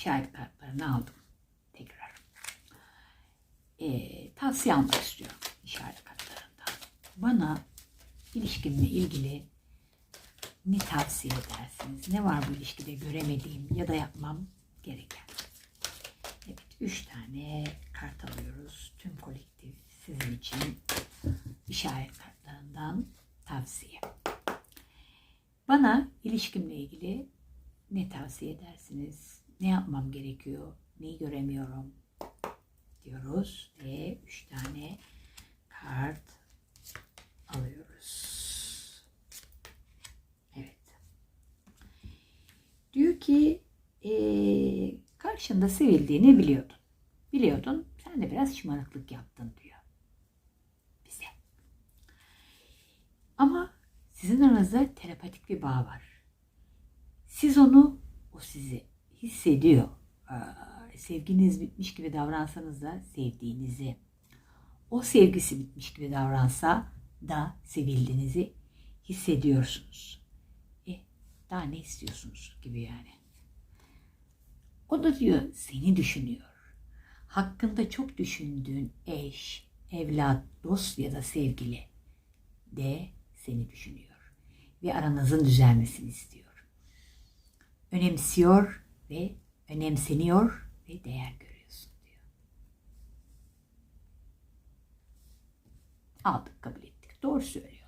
işaret kartlarını aldım. Tekrar. Ee, tavsiye almak istiyorum işaret kartlarından. Bana ilişkimle ilgili ne tavsiye edersiniz? Ne var bu ilişkide göremediğim ya da yapmam gereken? Evet, üç tane kart alıyoruz. Tüm kolektif sizin için işaret kartlarından tavsiye. Bana ilişkimle ilgili ne tavsiye edersiniz? Ne yapmam gerekiyor? Neyi göremiyorum? Diyoruz ve üç tane kart alıyoruz. Evet. Diyor ki eee, karşında sevildiğini biliyordun. Biliyordun. Sen de biraz şımarıklık yaptın diyor. Bize. Ama sizin aranızda terapatik bir bağ var. Siz onu, o sizi hissediyor. Sevginiz bitmiş gibi davransanız da sevdiğinizi, o sevgisi bitmiş gibi davransa da sevildiğinizi hissediyorsunuz. E, daha ne istiyorsunuz gibi yani. O da diyor seni düşünüyor. Hakkında çok düşündüğün eş, evlat, dost ya da sevgili de seni düşünüyor. Ve aranızın düzelmesini istiyor. Önemsiyor ve önemseniyor ve değer görüyorsun diyor. Aldık kabul ettik. Doğru söylüyor.